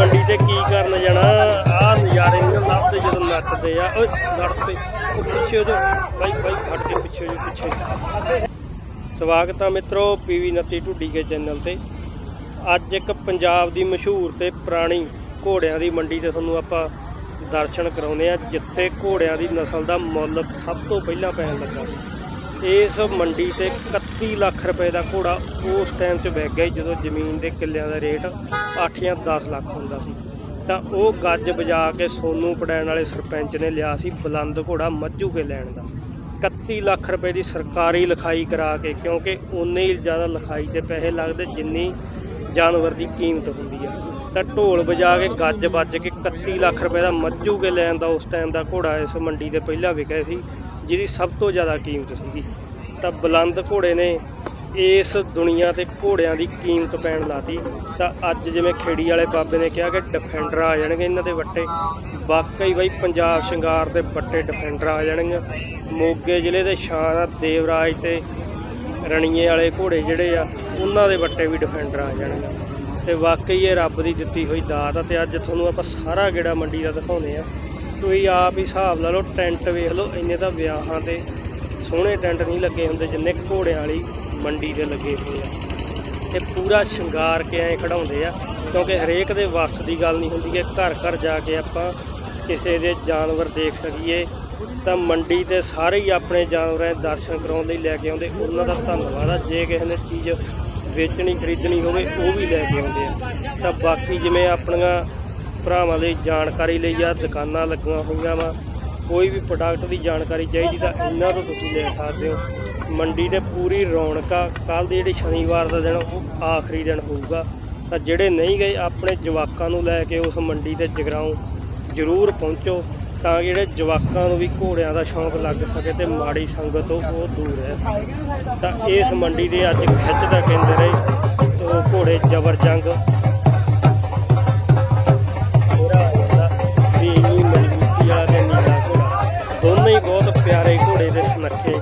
ਮੰਡੀ ਤੇ ਕੀ ਕਰਨ ਜਾਣਾ? ਆ ਨਜ਼ਾਰੇ ਨਹੀਂ ਲੱਭਦੇ ਜਦੋਂ ਨੱਚਦੇ ਆ, ਓਏ ਲੜ ਪਏ ਉਹ ਪਿੱਛੇ ਹੋ ਜਾ। ਬਾਈ ਬਾਈ, ਹਟ ਕੇ ਪਿੱਛੇ ਹੋ ਜਾ, ਪਿੱਛੇ ਸਵਾਗਤ ਆ ਮਿੱਤਰੋ ਪੀਵੀ 29 ਢੁੱਡੀ ਕੇ ਚੈਨਲ ਤੇ। ਅੱਜ ਇੱਕ ਪੰਜਾਬ ਦੀ ਮਸ਼ਹੂਰ ਤੇ ਪੁਰਾਣੀ ਘੋੜਿਆਂ ਦੀ ਮੰਡੀ ਤੇ ਤੁਹਾਨੂੰ ਆਪਾਂ ਦਰਸ਼ਨ ਕਰਾਉਨੇ ਆ, ਜਿੱਥੇ ਘੋੜਿਆਂ ਦੀ ਨਸਲ ਦਾ ਮੁੱਲ ਸਭ ਤੋਂ ਪਹਿਲਾਂ ਪੈਣ ਲੱਗਾ। ਇਸ ਮੰਡੀ ਤੇ 31 ਲੱਖ ਰੁਪਏ ਦਾ ਘੋੜਾ ਉਸ ਟਾਈਮ 'ਚ ਵਿਕ ਗਿਆ ਜਦੋਂ ਜ਼ਮੀਨ ਦੇ ਕਿੱਲਿਆਂ ਦਾ ਰੇਟ 8 ਜਾਂ 10 ਲੱਖ ਹੁੰਦਾ ਸੀ। ਤਾਂ ਉਹ ਗੱਜ ਵਜਾ ਕੇ ਸੋਨੂ ਪੜੈਣ ਵਾਲੇ ਸਰਪੰਚ ਨੇ ਲਿਆ ਸੀ ਬੁਲੰਦ ਘੋੜਾ ਮੱਝੂ ਕੇ ਲੈਣ ਦਾ। 31 ਲੱਖ ਰੁਪਏ ਦੀ ਸਰਕਾਰੀ ਲਿਖਾਈ ਕਰਾ ਕੇ, ਕਿਉਂਕਿ ਉਨੇ ਹੀ ਜ਼ਿਆਦਾ ਲਿਖਾਈ ਤੇ ਪੈਸੇ ਲੱਗਦੇ, ਜਿੰਨੀ ਜਾਨਵਰ ਦੀ ਕੀਮਤ ਹੁੰਦੀ ਆ। ਤਾਂ ਢੋਲ ਵਜਾ ਕੇ ਗੱਜ ਵੱਜ ਕੇ 31 ਲੱਖ ਰੁਪਏ ਦਾ ਮੱਝੂ ਕੇ ਲੈਣ ਦਾ ਉਸ ਟਾਈਮ ਦਾ ਘੋੜਾ ਇਸ ਮੰਡੀ ਦੇ ਪਹਿਲਾਂ ਵਿਕਿਆ ਸੀ। ਜਿਹਦੀ ਸਭ ਤੋਂ ਜ਼ਿਆਦਾ ਕੀਮਤ ਸੀਗੀ। ਤਾਂ ਬੁਲੰਦ ਘੋੜੇ ਨੇ ਇਸ ਦੁਨੀਆ ਤੇ ਘੋੜਿਆਂ ਦੀ ਕੀਮਤ ਪੈਣ ਲਾਤੀ। ਤਾਂ ਅੱਜ ਜਿਵੇਂ ਖੇੜੀ ਵਾਲੇ ਬਾਬੇ ਨੇ ਕਿਹਾ ਕਿ ਡਿਫੈਂਡਰ ਆ ਜਾਣਗੇ ਇਹਨਾਂ ਦੇ ਵੱਟੇ, ਵਾਕਈ ਬਈ ਪੰਜਾਬ ਸ਼ਿੰਗਾਰ ਦੇ ਵੱਟੇ ਡਿਫੈਂਡਰ ਆ ਜਾਣਗੇ। ਮੋਗੇ ਜ਼ਿਲ੍ਹੇ ਦੇ ਸ਼ਾਨ ਆ, ਦੇਵਰਾਜ ਤੇ ਰਣੀਏ ਵਾਲੇ ਘੋੜੇ ਜਿਹੜੇ ਆ, ਉਹਨਾਂ ਦੇ ਵੱਟੇ ਵੀ ਡਿਫੈਂਡਰ ਆ ਜਾਣਗੇ। ਤੇ ਵਾਕਈ ਇਹ ਰੱਬ ਦੀ ਦਿੱਤੀ ਹੋਈ ਦਾਤ ਆ, ਤੇ ਅੱਜ ਤੁਹਾਨੂੰ ਆਪਾਂ ਸਾਰਾ ਗੇੜਾ ਮੰਡੀ ਦਾ ਦਿਖਾਉਂਦੇ ਆ। ਤੁਸੀਂ ਆਪ ਹੀ ਹਿਸਾਬ ਲਾ ਲਓ, ਟੈਂਟ ਵੇਖ ਲਓ, ਇੰਨੇ ਤਾਂ ਵਿਆਹਾਂ ਤੇ ਸੋਹਣੇ ਟੈਂਟ ਨਹੀਂ ਲੱਗੇ ਹੁੰਦੇ ਜਿੰਨੇ ਘੋੜਿਆਂ ਵਾਲੀ ਮੰਡੀ ਤੇ ਲੱਗੇ ਹੋਏ ਆ। ਤੇ ਪੂਰਾ ਸ਼ਿੰਗਾਰ ਕੇ ਐ ਖੜਾਉਂਦੇ ਆ, ਕਿਉਂਕਿ ਹਰੇਕ ਦੇ ਵੱਸ ਦੀ ਗੱਲ ਨਹੀਂ ਹੁੰਦੀ ਕਿ ਘਰ ਘਰ ਜਾ ਕੇ ਆਪਾਂ ਕਿਸੇ ਦੇ ਜਾਨਵਰ ਦੇਖ ਸਕੀਏ, ਤਾਂ ਮੰਡੀ ਤੇ ਸਾਰੇ ਹੀ ਆਪਣੇ ਜਾਨਵਰਾਂ ਦੇ ਦਰਸ਼ਨ ਕਰਾਉਣ ਲਈ ਲੈ ਕੇ ਆਉਂਦੇ, ਉਹਨਾਂ ਦਾ ਧੰਨਵਾਦ ਆ। ਜੇ ਕਿਸੇ ਨੇ ਚੀਜ਼ ਵੇਚਣੀ, ਖਰੀਦਣੀ ਹੋਵੇ, ਉਹ ਵੀ ਲੈ ਕੇ ਆਉਂਦੇ ਆ। ਤਾਂ ਬਾਕੀ ਜਿਵੇਂ ਆਪਣੀਆਂ ਭਰਾਵਾਂ ਲਈ ਜਾਣਕਾਰੀ ਲਈ ਆ, ਦੁਕਾਨਾਂ ਲੱਗੀਆਂ ਹੋਈਆਂ ਵਾ। ਕੋਈ ਵੀ ਪ੍ਰੋਡਕਟ ਦੀ ਜਾਣਕਾਰੀ ਚਾਹੀਦੀ ਤਾਂ ਇਹਨਾਂ ਤੋਂ ਤੁਸੀਂ ਲੈ ਸਕਦੇ ਹੋ। ਮੰਡੀ ਤੇ ਪੂਰੀ ਰੌਣਕ ਆ। ਕੱਲ ਦੀ ਜਿਹੜੀ ਸ਼ਨੀਵਾਰ ਦਾ ਦਿਨ ਉਹ ਆਖਰੀ ਦਿਨ ਹੋਊਗਾ। ਤਾਂ ਜਿਹੜੇ ਨਹੀਂ ਗਏ, ਆਪਣੇ ਜਵਾਕਾਂ ਨੂੰ ਲੈ ਕੇ ਉਸ ਮੰਡੀ ਤੇ ਜਗਰਾਉਂ ਜ਼ਰੂਰ ਪਹੁੰਚੋ। ਤਾਂ ਕਿ ਜਿਹੜੇ ਜਵਾਕਾਂ ਨੂੰ ਵੀ ਘੋੜਿਆਂ ਦਾ ਸ਼ੌਂਕ ਲੱਗ ਸਕੇ ਤੇ ਮਾੜੀ ਸੰਗਤ ਤੋਂ ਉਹ ਦੂਰ ਰਹਿ ਸਕੇ ਤਾਂ ਇਸ ਮੰਡੀ ਦੇ ਅੱਜ ਖਿੱਚ ਦਾ ਕੇਂਦਰ ਹੈ, ਤੋ ਘੋੜੇ ਜ਼ਬਰ ਪਿਆਰੇ ਘੋੜੇ ਦੇ ਸੁਨੱਖੇ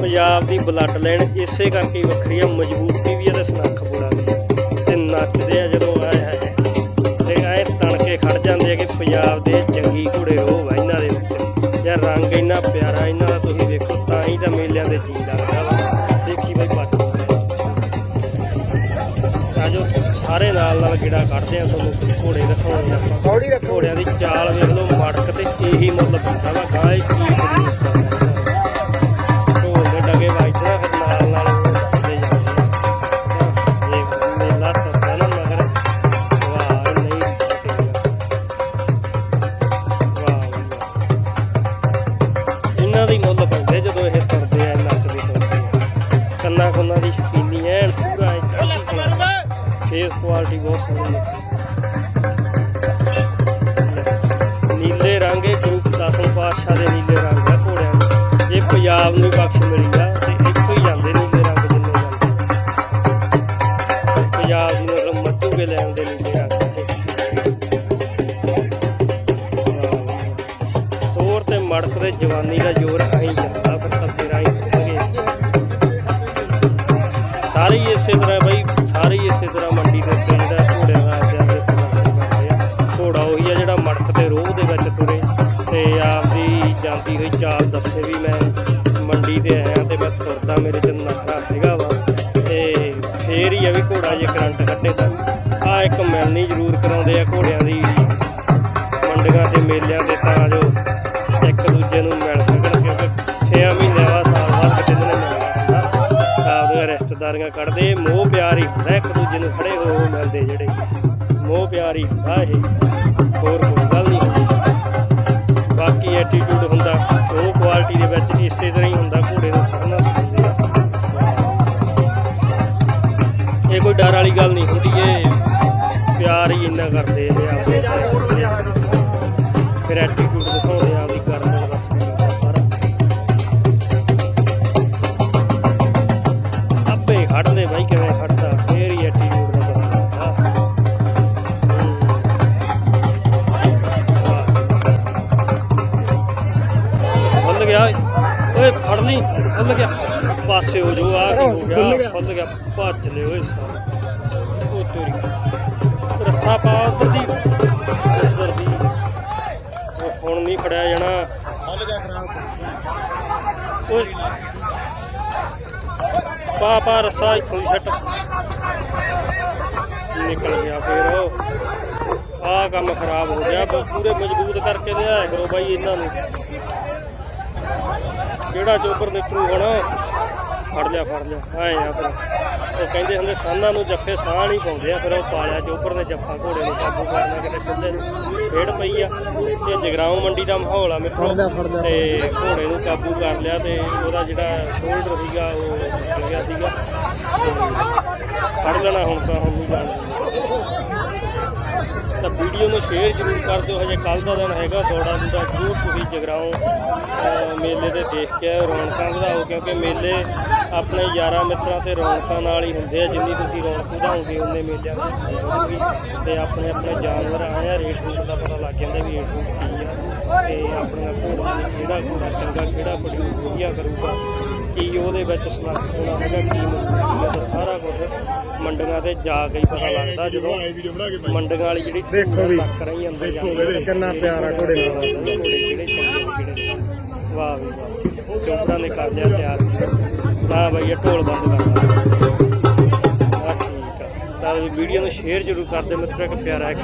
ਪੰਜਾਬ ਦੀ ਬਲੱਡ ਲਾਈਨ ਇਸੇ ਕਰਕੇ ਵੱਖਰੀ ਆ, ਮਜ਼ਬੂਤੀ ਵੀ ਆ ਤੇ ਸੁਨੱਖ ਬੋੜਾ ਵੀ ਆ। ਤੇ ਨੱਚਦੇ ਆ ਜਦੋਂ ਆਏ ਹੈ ਤੇ ਐ ਤਣ ਕੇ ਖੜ ਜਾਂਦੇ ਆ ਕਿ ਪੰਜਾਬ ਦੇ ਸਾਰੇ ਨਾਲ ਨਾਲ ਗਿੜਾ ਕੱਢਦੇ ਆ ਤੁਹਾਨੂੰ ਘੋੜੇ ਦਿਖਾਉਣੇ ਆਪਾਂ। ਘੋੜਿਆਂ ਦੀ ਚਾਲ ਵੇਖ ਲਓ ਮੜਕ ਤੇ ਇਹੀ ਮੁੱਲ ਪੈਂਦਾ ਵਾ ਗਾਏ ਕੀ ਕੁਆਲਿਟੀ ਬਹੁਤ ਸੋਹਣੀ ਹੈ। ਨੀਲੇ ਰੰਗ ਇਹ ਗੁਰੂ ਦਸਮ ਪਾਤਸ਼ਾਹ ਦੇ ਨੀਲੇ ਰੰਗ ਆ ਘੋੜਿਆਂ ਦੇ। ਇਹ ਪੰਜਾਬ ਨੂੰ ਬਖਸ਼ ਮਿਲੀ ਆ, ਤੇ ਇੱਥੋਂ ਹੀ ਜਾਂਦੇ ਨੀਲੇ ਰੰਗ ਜਿੰਨੇ ਜਾਂਦੇ ਪੰਜਾਬ ਦੀ ਮਤਲਬ ਮੱਧੂ ਲੈ ਆਉਂਦੇ ਨੀਲੇ ਰੰਗ ਤੋਰ ਤੇ ਮੜਕ ਤੇ ਜਵਾਨੀ ਦਾ ਜ਼ੋਰ ਆਹੀ ਜਾਂਦਾ, ਫਿਰ ਕੱਦੇ ਰਾਹੀਂ ਖੁੱਲ੍ਹਣਗੇ ਸਾਰੇ ਇਸੇ ਤਰ੍ਹਾਂ ਸਾਰੇ ਹੀ ਇਸੇ ਤਰ੍ਹਾਂ ਮੰਡੀ ਦੇ ਉੱਤੇ ਜਿਹੜਾ ਘੋੜਿਆਂ ਦਾ ਆਪਦੇ ਪ੍ਰਦਰਸ਼ਨ ਕਰਦੇ ਆ। ਘੋੜਾ ਉਹੀ ਆ ਜਿਹੜਾ ਮੜਕ ਤੇ ਰੋਹ ਦੇ ਵਿੱਚ ਤੁਰੇ ਤੇ ਆਪਦੀ ਜਾਂਦੀ ਹੋਈ ਚਾਲ ਦੱਸੇ ਵੀ ਮੈਂ ਮੰਡੀ ਤੇ ਆਇਆ ਤੇ ਮੈਂ ਤੁਰਦਾ ਮੇਰੇ ਚ ਨਖਰਾ ਹੈਗਾ ਵਾ ਤੇ ਫੇਰ ਹੀ ਆ ਵੀ ਘੋੜਾ ਜੇ ਕਰੰਟ ਕੱਢੇ ਤਾਂ। ਆ ਇੱਕ ਮਿਲਣੀ ਜ਼ਰੂਰ ਕਰਾਉਂਦੇ ਆ ਘੋੜਿਆਂ ਦੀ। ਆਪਦੀਆਂ ਕੱਢਦੇ, ਮੋਹ ਪਿਆਰ ਹੀ ਹੁੰਦਾ ਇੱਕ ਦੂਜੇ ਨੂੰ ਖੜੇ ਹੋ ਮਿਲਦੇ ਜਿਹੜੇ। ਮੋਹ ਪਿਆਰ ਹੀ ਹੁੰਦਾ ਇਹ, ਹੋਰ ਕੋਈ ਗੱਲ ਨਹੀਂ। ਹੁੰਦੀ ਬਾਕੀ ਐਟੀਟਿਊਡ ਹੁੰਦਾ, ਉਹ ਕੁਆਲਿਟੀ ਦੇ ਵਿੱਚ ਇਸੇ ਤਰ੍ਹਾਂ ਹੀ ਹੁੰਦਾ, ਘੋੜੇ ਨੂੰ ਖੜਨਾ ਸਿਖਾਉਂਦੇ ਆ। ਇਹ ਕੋਈ ਡਰ ਵਾਲੀ ਗੱਲ ਨਹੀਂ ਹੁੰਦੀ, ਇਹ ਪਿਆਰ ਹੀ ਇੰਨਾ ਕਰਦੇ ਖੜਦਾ ਫੇਰ ਹੀ ਐਟੀਟਿਊਡ ਦਾ ਪਤਾ ਲੱਗਦਾ। ਖੁੱਲ ਗਿਆ। ਓਏ। ਫੜ ਲਈ। ਖੁੱਲ ਗਿਆ। ਪਾਸੇ ਹੋ ਜੋ ਆ ਕੀ ਹੋ ਗਿਆ। ਖੁੱਲ ਗਿਆ। ਭੱਜ ਲੈ ਓਏ ਸਾਰਾ ਉਹ ਤੇਰੀ ਰੱਸੀ ਪਾ ਉਧਰ ਦੀ। ਉਧਰ ਦੀ। ਉਹ ਹੁਣ ਨਹੀਂ ਫੜਿਆ ਜਾਣਾ। ਹੱਲ ਗਿਆ ਖਰਾਬ ਓਏ ਪਾ ਪਾ ਰੱਸਾ ਇੱਥੋਂ ਦੀ ਸੱਟ ਨਿਕਲ ਗਿਆ ਫੇਰ ਉਹ। ਆਹ ਕੰਮ ਖਰਾਬ ਹੋ ਗਿਆ ਪੂਰੇ ਮਜ਼ਬੂਤ ਕਰਕੇ ਲਿਆਇਆ ਕਰੋ ਬਾਈ ਇਹਨਾਂ ਨੂੰ। ਕਿਹੜਾ ਚੋਪਰ ਨਿਕਲੂ ਹੁਣ? ਫੜ ਲਿਆ ਫੜ ਲਿਆ। ਐ ਆ ਫਿਰ ਉਹ ਕਹਿੰਦੇ ਹੁੰਦੇ ਸਾਨਾਂ ਨੂੰ ਜੱਫੇ ਸਾਹ ਨਹੀਂ ਪਾਉਂਦੇ ਆ ਫਿਰ ਉਹ ਪਾਲਿਆ ਚੋਬਰ ਨੇ ਜੱਫਾ ਘੋੜੇ ਨੂੰ ਕਾਬੂ ਕਰਨਾ ਕਿਤੇ ਖੁੱਲੇ ਨੂੰ ਖੇਡ ਪਈ ਆ। ਇਹ ਜਗਰਾਉਂ ਮੰਡੀ ਦਾ ਮਾਹੌਲ ਆ ਮਿੱਤਰੋ। ਫੜ ਫੜ। ਤੇ ਘੋੜੇ ਨੂੰ ਕਾਬੂ ਕਰ ਲਿਆ ਤੇ ਉਹਦਾ ਜਿਹੜਾ ਸ਼ੋਲਡਰ ਸੀਗਾ ਉਹ ਗਿਆ ਸੀਗਾ। ਫੜ ਲੈਣਾ ਹੁਣ ਤਾਂ ਹੁਣ ਨਹੀਂ ਜਾਣਾ। ਤਾਂ ਵੀਡੀਓ ਨੂੰ ਸ਼ੇਅਰ ਜ਼ਰੂਰ ਕਰ ਦਿਓ, ਹਜੇ ਕੱਲ ਦਾ ਦਿਨ ਹੈਗਾ, ਦੌੜਾ ਦੂੜਾ ਜ਼ਰੂਰ ਤੁਸੀਂ ਜਗਰਾਉਂ ਮੇਲੇ ਤੇ ਦੇਖ ਕੇ ਰੌਣਕਾਂ ਵਧਾਓ, ਕਿਉਂਕਿ ਮੇਲੇ ਆਪਣੇ ਯਾਰਾਂ ਮਿੱਤਰਾਂ ਤੇ ਰੌਣਕਾਂ ਨਾਲ ਹੀ ਹੁੰਦੇ ਆ, ਜਿੰਨੀ ਤੁਸੀਂ ਰੌਣਕ ਵਧਾਓਗੇ ਉਹਨੇ ਮੇਲਿਆਂ ਦੀ ਸਫ਼ਾਈ ਤੇ ਆਪਣੇ ਆਪਣੇ ਜਾਨਵਰ ਆਏ ਆ ਰੇਟ ਰੂਟ ਦਾ ਪਤਾ ਲੱਗ ਜਾਂਦਾ ਵੀ ਰੇਟ ਰੂਟ ਕੀ ਆ, ਤੇ ਆਪਣਾ ਘੋੜੀਆਂ ਨੇ ਕਿਹੜਾ ਘੋੜਾ ਚੰਗਾ, ਕਿਹੜਾ ਬੜੀ ਵਧੀਆ ਕਰੂਗਾ। ਕੀ ਉਹਦੇ ਵਿੱਚ ਹੋਣਾ ਹੈਗਾ ਕੀ ਤਾਂ ਸਾਰਾ ਕੁਝ ਮੰਡੀਆਂ ਤੇ ਜਾ ਕੇ ਹੀ ਪਤਾ ਲੱਗਦਾ ਜਦੋਂ ਮੰਡੀਆਂ ਵਾਲੀ ਜਿਹੜੀ ਦੇਖੋ ਵੀ। ਲੱਕ ਰਹੀ ਅੰਦਰ ਦੇਖੋ ਜਾਂਦੀ ਵੀਰੇ, ਕਿੰਨਾ ਪਿਆਰਾ ਘੋੜੇ ਨਾਲ। ਘੋੜੇ ਚੰਗੇ ਨਹੀਂ। ਵਾਹ ਵੀ ਵਾਹ ਚੌਕਾਂ ਨੇ ਕਰ ਲਿਆ ਤਿਆਰ ਨਾ ਬਈ ਇਹ ਢੋਲ ਬੰਦ ਕਰ ਠੀਕ ਆ ਤਾਂ ਵੀਡੀਓ ਨੂੰ ਸ਼ੇਅਰ ਜ਼ਰੂਰ ਕਰਦੇ ਮਿੱਤਰੋ ਇੱਕ ਪਿਆਰਾ ਇੱਕ